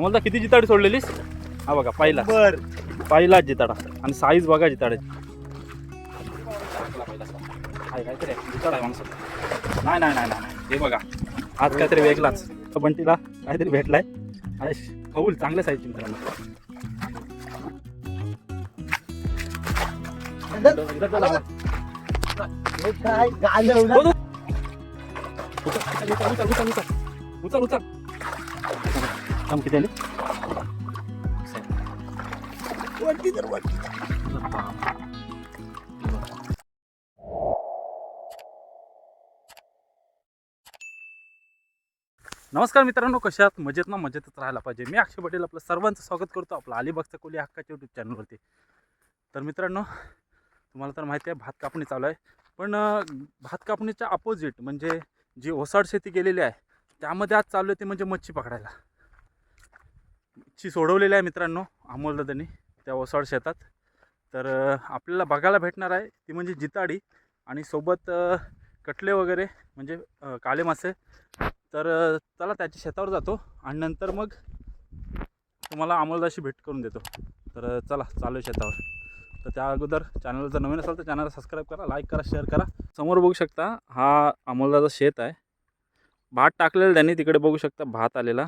मला किती जिताडी सोडलेलीस? हा बघा पहिला. बर. पहिलाच जिताडा. आणि साईज बघा जिताड्याची. काहीतरी. जिताडा आहे माणसं नाही नाही नाही. हे बघा. आज काहीतरी वेगळाच. बंटीला काहीतरी भेटलाय. आणि कौल चांगल्या साईजची मित्रांनो. उचल, उचल, उचल, उचल, उचल. उचल किती तर नमस्कार मित्रांनो कशात मजेत ना? मजेतच राहायला पाहिजे. मी अक्षय पटेल आपलं सर्वांचं स्वागत करतो आपलं अलिबागचा कोली हक्काच्या यूट्यूब चॅनलवरती तर मित्रांनो तुम्हाला तर माहिती आहे भात कापणी चालू आहे. पण भात कापणीच्या अपोजिट म्हणजे जी ओसाड शेती केलेली आहे त्यामध्ये आज चालू आहे ते म्हणजे मच्छी पकडायला. ची सोडवलेली आहे मित्रांनो अमोलदा त्यांनी त्या ओसाड शेतात. तर आपल्याला बघायला भेटणार आहे ती म्हणजे जिताडी आणि सोबत कटले वगैरे म्हणजे काळे मासे. तर चला त्याच्या शेतावर जातो आणि नंतर मग तुम्हाला अमोलदाशी भेट करून देतो. तर चला चालू शेतावर. तर त्या अगोदर चॅनल जर नवीन असेल तर चॅनलला सबस्क्राईब करा लाईक करा शेअर करा. समोर बघू शकता हा अमोलदाचा शेत आहे. भात टाकलेलं त्यांनी तिकडे बघू शकता भात आलेला.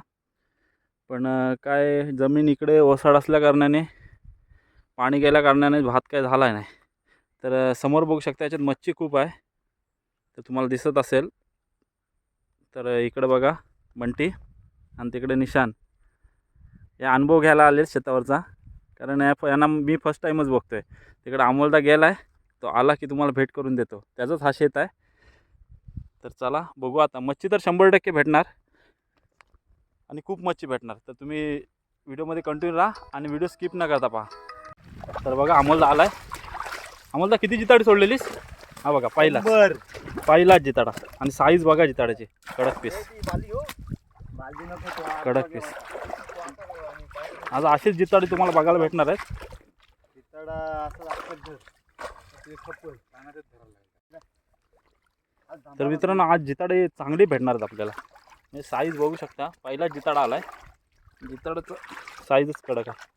पण काय जमीन इकडे ओसाड असल्या कारणाने पाणी गेल्या कारणाने भात काय झाला नाही. तर समोर बघू शकता याच्यात मच्छी खूप आहे. तर तुम्हाला दिसत असेल. तर इकडं बघा बंटी आणि तिकडे निशान. या अनुभव घ्यायला आले शेतावरचा. कारण या यांना मी फर्स्ट टाईमच बघतो आहे तिकडे अमोलदा गेला आहे तो आला की तुम्हाला भेट करून देतो. त्याचाच हा शेत आहे. तर चला बघू आता. मच्छी तर शंभर टक्के भेटणार. आणि खूप मच्छी भेटणार. तर तुम्ही व्हिडिओमध्ये कंटिन्यू राहा आणि व्हिडिओ स्किप न करता पहा. तर बघा अमोलदा आला आहे अमोलदा किती जिताडी सोडलेलीस? हा बघा पहिला. बर. पहिलाच जिताडा. आणि साईज बघा जिताड्याची. कडक पीस कडक. पीस आज अशीच जिताडी तुम्हाला बघायला भेटणार आहेत. तर मित्रांनो आज जिताडे चांगली भेटणार आहेत आपल्याला. म्हणजे साईज बघू शकता. पहिलाच जिताडा आलाय. जिताडाचं साईजच कडक आहे.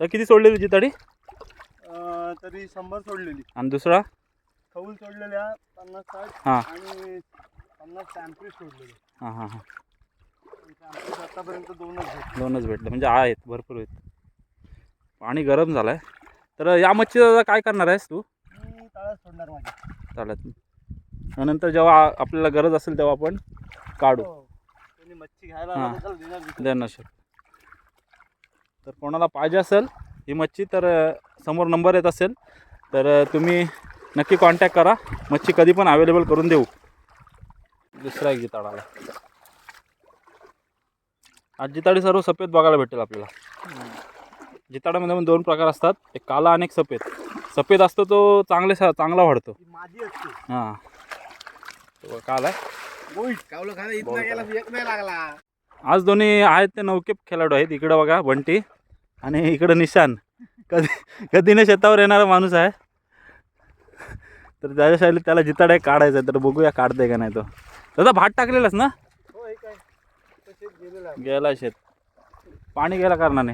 तर किती सोडलेली जिताडी? तरी शंभर सोडलेली. आणि दुसरा? खऊल सोडलेल्या पन्नास साठ हां. आणि पन्नास सॅम्परीज सोडलेले. हां हां हां. आतापर्यंत दोनच घेतले दोनच भेटले. म्हणजे आहेत भरपूर आहेत. पाणी गरम झालं आहे तर या मच्छीचा काय करणार आहेस तू? मी तळाच सोडणार चालत नंतर जेव्हा आपल्याला गरज असेल तेव्हा आपण काढू. हो. मच्छी घ्यायला तर देणार कोणाला पाहिजे असेल ही मच्छी तर समोर नंबर येत असेल तर तुम्ही नक्की कॉन्टॅक्ट करा. मच्छी कधी पण अवेलेबल करून देऊ. दुसरा एक जिताड आला. आज जिताडी सर्व सफेद बघायला भेटेल आपल्याला. जिताडामध्ये पण दोन प्रकार असतात. एक काला आणि एक सफेद. सफेद असतो तो चांगले चांगला वाढतो. हां काला गेला आज दोन्ही आहेत ते नौके खेळाडू आहेत इकडं बघा बंटी आणि इकडं निशान. कधी कधी न शेतावर येणारा माणूस आहे. तर त्याच्या शैलीत त्याला जिताड काढायचं आहे तर बघूया काढते का नाही तो. दादा भात टाकलेलाच ना? हो गेला शेत. पाणी गेल्या कारणाने.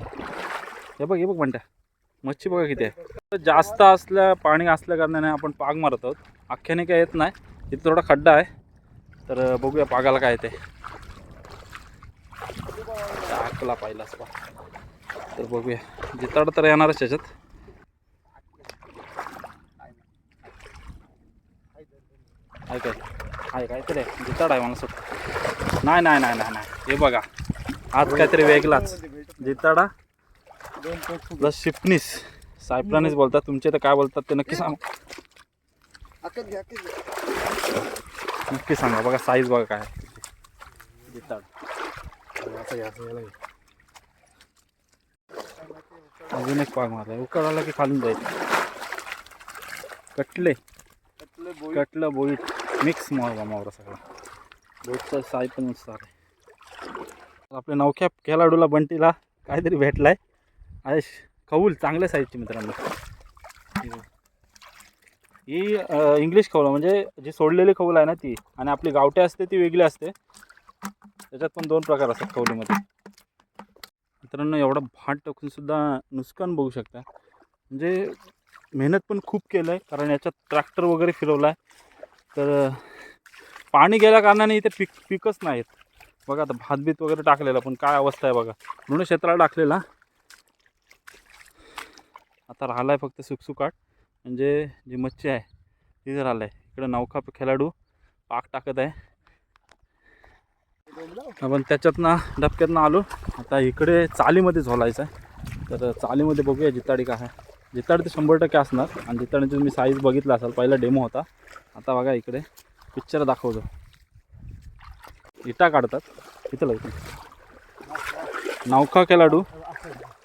हे बघ हे बघ बंट्या. मच्छी बघा किती आहे. जास्त असल्या पाणी असल्या कारणाने आपण पाग मारत आहोत. अख्ख्याने काय येत नाही. इथे थोडा खड्डा आहे. तर बघूया पागाला काय येते आकला पाहिलाच बा. तर बघूया. जिताड तर येणारच त्याच्यात. आहे काय? आहे. आहे जिताड आहे मला सुट नाही नाही नाही नाही नाही. हे बघा. आज काहीतरी वेगलाच जिताडा प्लस शिपनीस सायप्रानीस बोलतात. तुमचे तर काय बोलतात ते नक्की सांग. नक्की सांगा बघा साईज बघा काय. अजून एक पाग मारला उकळ आला की खालून जाईल? कटले. कटलं बोईट मिक्स मावरा मावरा सगळा. बोईटचा साई पण मस्त आहे. आपल्या नवख्या खेळाडूला बंटीला काहीतरी भेटलाय. आहे खऊल चांगल्या साईजची मित्रांनो. ही इंग्लिश खवलं म्हणजे जी सोडलेली खवलं आहे ना ती आणि आपली गावठी असते ती वेगळी असते. त्याच्यात पण दोन प्रकार असतात खवलीमध्ये मित्रांनो एवढा भात टाकूनसुद्धा नुकसान बघू शकता. म्हणजे मेहनत पण खूप केलं आहे कारण याच्यात ट्रॅक्टर वगैरे फिरवला आहे तर पाणी गेल्या कारणाने इथे पिक पिकच नाहीत. बघा आता भातबीत वगैरे टाकलेला पण काय अवस्था आहे बघा. म्हणून क्षेत्राला टाकलेला. आता राहिला आहे फक्त सुकसुकाट. म्हणजे जी मच्छी आहे तिथं आलं आहे इकडं नौका खेळाडू पाक टाकत आहे. आपण त्याच्यातनं डबक्यातनं आलो. आता इकडे चालीमध्ये झोलायचं आहे. तर चालीमध्ये बघूया जिताडी काय आहे. जिताडी तर शंभर टक्के असणार. आणि जिताडीचं तुम्ही साईज बघितला असाल पहिला डेमो होता. आता बघा इकडे पिक्चर दाखवतो. इटा काढतात. इथं लावतो नौका खेळाडू.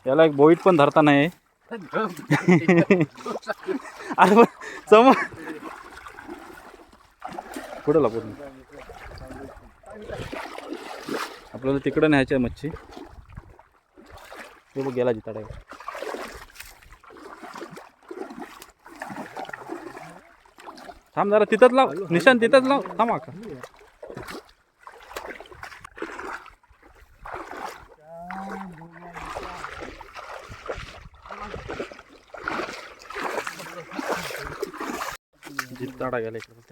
याला एक बोईट पण धरता नाही अरे पण समोर पुढं लागू आपल्याला तिकडं न्यायची आहे मच्छी बघ गेला जिताडा थांब जरा तिथंच लाव. निशान तिथंच लाव. थांब का दाडा गेला इकडे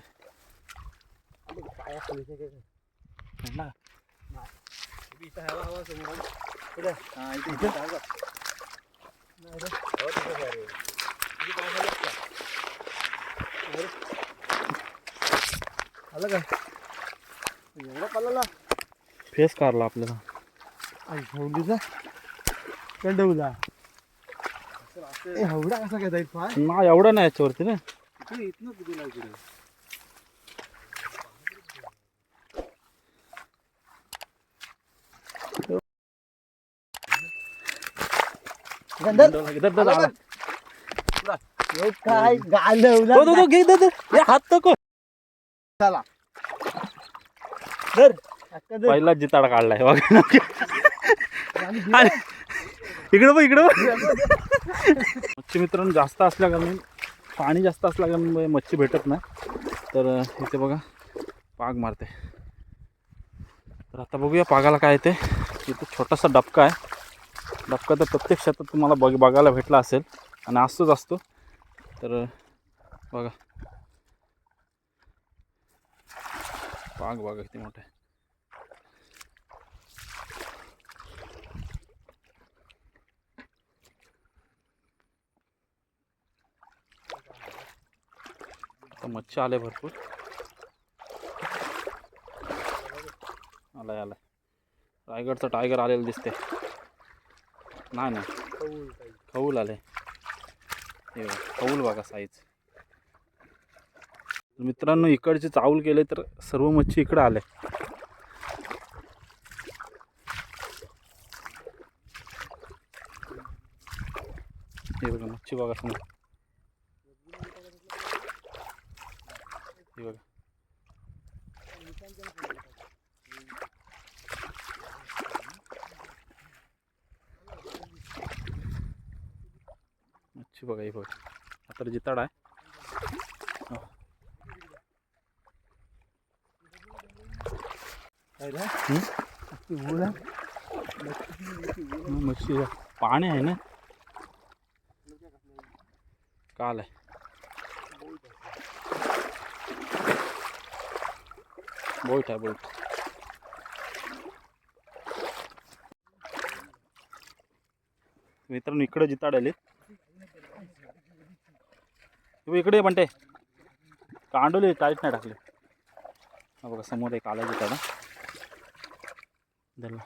आलं का एवढा पल्ला फेस कारला आपल्याला कंडवला एवढा कसा घेता येईल ना एवढा नाही याच्यावरती ना इकडे इथनं दिला पहिला जिताडा काढलाय इकडं बघ इकडं मच्छी मित्रांनो जास्त असल्या कारण पाणी जास्त असल्या कारण मच्छी भेटत नाही. तर इथे बघा पाग मारते. तर आता बघूया पागाला काय येते. इथे छोटासा डबका आहे. डबका तर प्रत्येक शेतात तुम्हाला बघ बघायला भेटला असेल. आणि असतोच असतो. तर बघा. पाग बघा किती मोठा. आहे आता मच्छी आले भरपूर. आलाय आलाय. रायगडचं टायगर आलेलं दिसते नाही नाही. खऊल आले हे कौल खऊल बघा साईज मित्रांनो इकडचे चावल केले तर सर्व मच्छी इकडं आले. हे बघा मच्छी बघा समोर. हे बघा. अच्छी बघा हे बघा. आता जिताड आहे. मच्छी पाणी आहे ना? काल आहे. बोल्ट आहे बोईट मित्रांनो इकडे जिताड आले. तू इकडे म्हणते कांडोले टाईट नाही टाकले. हा बघा समोर एक आला जिताडा धरला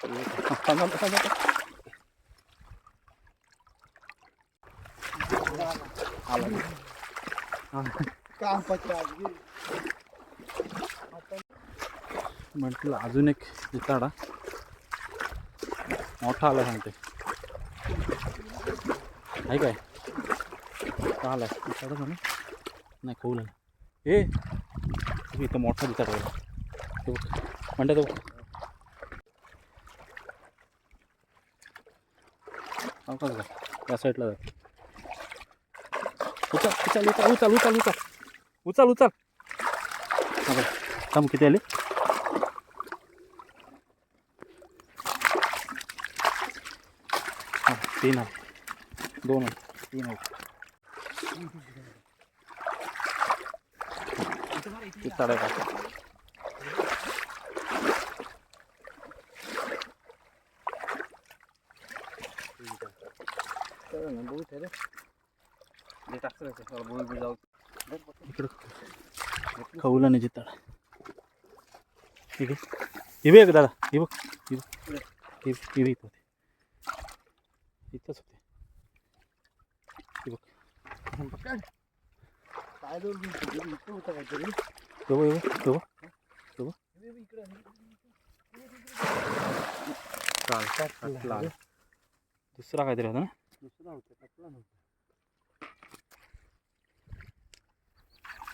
थांबा, थांबा, थांबा. आला. हा. म्हटलं अजून एक जिताडा मोठा आला सांगते आहे काय? का आलाय जिताडा झाला? नाही खोल आला ए इथं मोठा जिताडा तो म्हणते तो अवकाश का त्या साईडला जा. उचल उचल उचल उचल उचल उचल उचल उचल हा बघ. थांब किती आले हा, तीन आहे दोन आहे तीन आहे चिताड आहे का इकडं खवला नाही चिताड ठीक आहे हे दादा हे बघ हे इथं होते इथंच होते हे बघ होतं तो तो दुसरा काहीतरी होता ना? दुसरा होता कटला नव्हता पकड आता जाऊ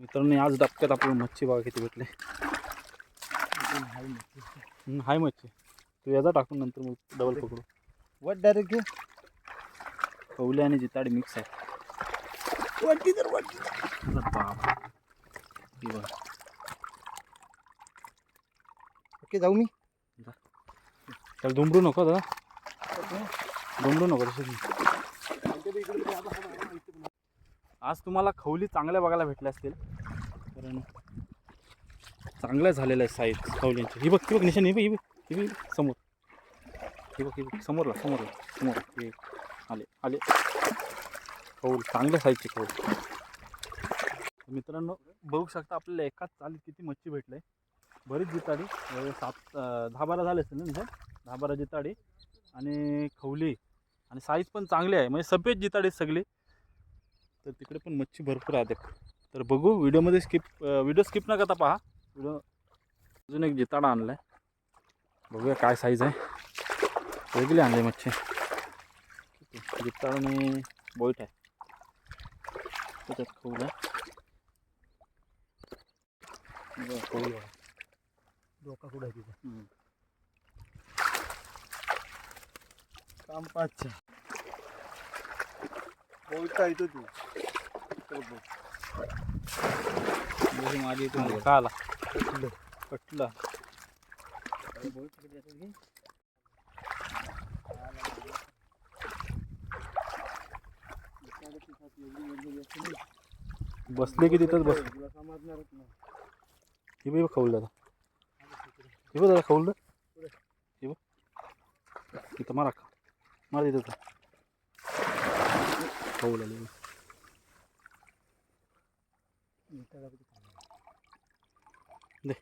मित्रांनो आज डबक्यात आपल्याला मच्छी बघा किती भेटले. हाय मच्छी. तू याचा टाकून नंतर मग डबल पकडू. वर डायरेक्ट घे खवले आणि जिताड मिक्स आहे. वरती तर बाप. बघा. ओके जाऊ मी. त्याला दुमडू नको दादा दुमडू नको तसं आज तुम्हाला खवली चांगल्या बघायला भेटल्या असतील. कारण चांगल्या झालेल्या आहे साईज खवलींची ही बघ ही बघ निशाणी ही बघ ही बघ समोर. ही बघ ही बघ समोरला समोरला समोर हे आले आले. खौल चांगल्या साईजची खौल मित्रांनो बघू शकता आपल्याला एकाच चालीत किती मच्छी भेटले. बरीच जिताडी सात दहा बारा झाले असतील ना दहा बारा जिताडी आणि खवली. आणि साईज पण चांगली आहे. म्हणजे सफेद जिताडी सगळी. तर तिकडे पण मच्छी भरपूर आहेत. तर बघू व्हिडिओमध्ये स्किप व्हिडिओ स्किप न करता पहा. व्हिडिओ अजून एक जिताडा आणला आहे बघूया काय साईज आहे. वेगळी आणली मच्छी. जिताड आणि बोईट आहे. त्याच्यात खवलं आहे. खवलं आहे. डोका कुठं आहे तिचा हम्म. काम पाचच्या बोलता येतो तू. माझी इथून का आला कुठलं? कटला बसले की तिथंच बस हे बघ खाऊल दादा. हे बघ दादा खाऊल हे बघ. इथं मारा का मार तिथं दे.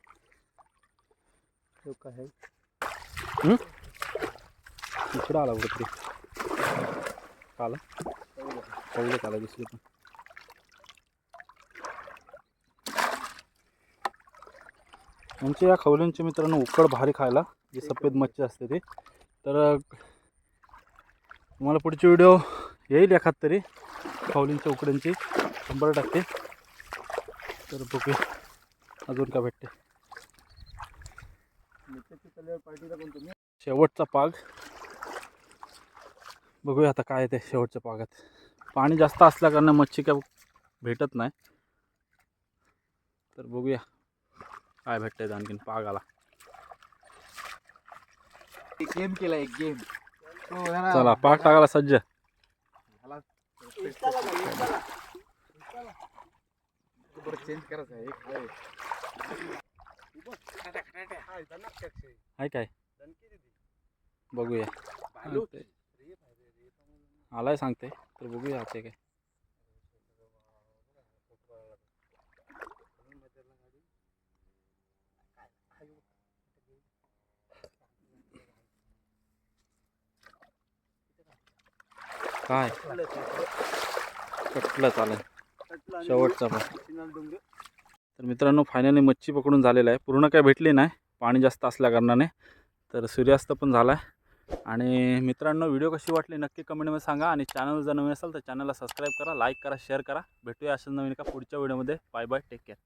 तो काय? इकडं आला बघ तरी. आला? खवलत आला दुसरी पण आमच्या या खवल्यांचे मित्रांनो उकड भारी खायला जी सफेद मच्छी असते ते. तर तुम्हाला पुढची व्हिडिओ येईल एखाद तरी. खवलींच्या उकड्यांची शंभर टक्के. तर बघूया. अजून काय भेटते. शेवटचा पाग. बघूया आता काय ते शेवटच्या पागात. पाणी जास्त असल्याकारणे मच्छी काय भेटत नाही. तर बघूया. काय भेटतंय आणखीन पागाला. एक गेम केला एक गेम चला पाग टाकायला सज्ज. चेंज करायचं आहे एक आहे. आहे काय? बघूया. आलाय सांगते तर बघूया आता काय. काय? कटलं चालेल. शेवटचा पण. तर मित्रांनो फायनली मच्छी पकडून झालेला आहे. पूर्ण काय भेटली नाही. पाणी जास्त असल्याकारणाने तर सूर्यास्त पण झाला आहे आणि मित्रांनो व्हिडिओ कशी वाटली नक्की कमेंटमध्ये सांगा. आणि चॅनल जर नवीन असेल तर चॅनलला सबस्क्राईब करा लाईक करा शेअर करा. भेटूया अशाच नवीन का पुढच्या व्हिडिओमध्ये बाय बाय टेक केअर